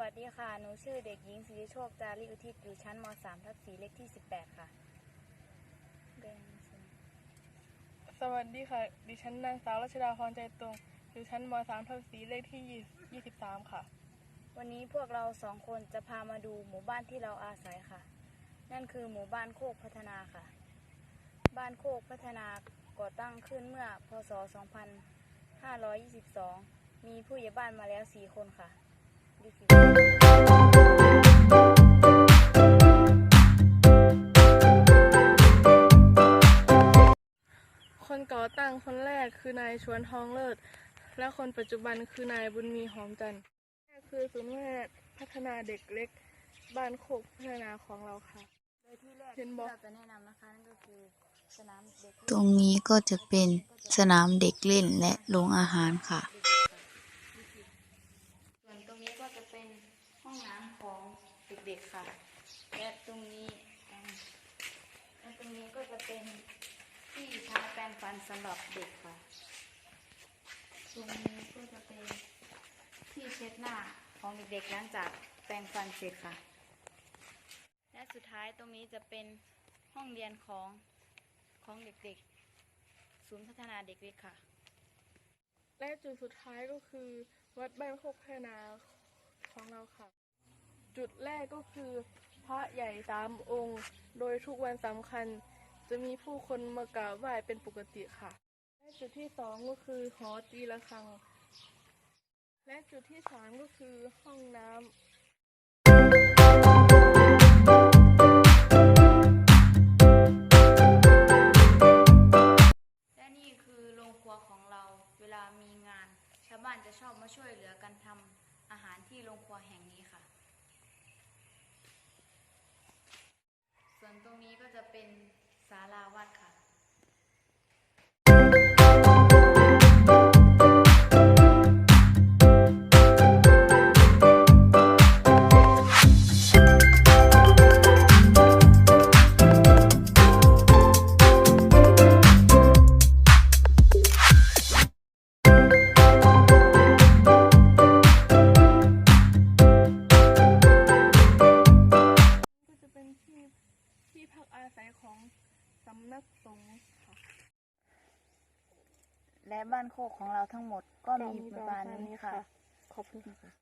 วัสดีค่ะ หนูชื่อเด็กหญิงสิริโชคจาริอุทิศอยู่ชั้นม .3 ทับ4เลขที่ 18 ค่ะแบ่งส่วนสวัสดีค่ะ ดิฉันนางสาวรัชดาพรใจตรงอยู่ชั้นม .3 ทับสีเลขที่ 23 ค่ะ วันนี้พวกเราสองคนจะพามาดูหมู่บ้านที่เราอาศัยค่ะ นั่นคือหมู่บ้านโคกพัฒนาค่ะ บ้านโคกพัฒนาก่อตั้งขึ้นเมื่อ พศ 2522 มีผู้ใหญ่บ้านมาแล้ว 4 คนค่ะดูสิ คนก่อตั้งคนแรกคือนายชวนทองเลิศ และคนปัจจุบันคือนายบุญมีหอมจันทร์นี่คือศูนย์พัฒนาเด็กเล็ก บ้านโคกพัฒนาของเราค่ะ โดยที่แรกเห็ที่นบอกเราจะแนะนำนะคะนั่นก็คือสนามเด็กตรงนี้ก็จะเป็นสนามเด็กเล่นและโรงอาหารค่ะ ส่วนตรงนี้ก็จะเป็น ห้องน้ำของเด็กๆค่ะ และตรงนี้และตรงนี้ก็จะเป็นที่ใช้แปรงฟันสำหรับเด็กค่ะ ตรงนี้ก็จะเป็นที่เช็ดหน้าของเด็กๆหลังจากแปรงฟันเสร็จค่ะ และสุดท้ายตรงนี้จะเป็นห้องเรียนของของเด็กๆ ศูนย์พัฒนาเด็กเล็กค่ะ และจุดสุดท้ายก็คือวัดบ้านโคกพนาของเราค่ะ จุดแรกก็คือพระใหญ่สามองค์ โดยทุกวันสำคัญ จะมีผู้คนมากราบไหว้เป็นปกติค่ะ และจุดที่สองก็คือหอตีระฆัง และจุดที่สามก็คือห้องน้ำและนี่คือโรงครัวของเราเวลามีงานชาวบ้านจะชอบมาช่วยเหลือกันทำอาหารที่โรงครัวแห่งนี้ค่ะ ส่วนตรงนี้ก็ จะเป็นศาลาวัดค่ะ พักอาศัยของสำนักสงฆ์ค่ะ และบ้านโคกของเราทั้งหมดก็มีประมาณนี้ค่ะ ขอบคุณค่ะ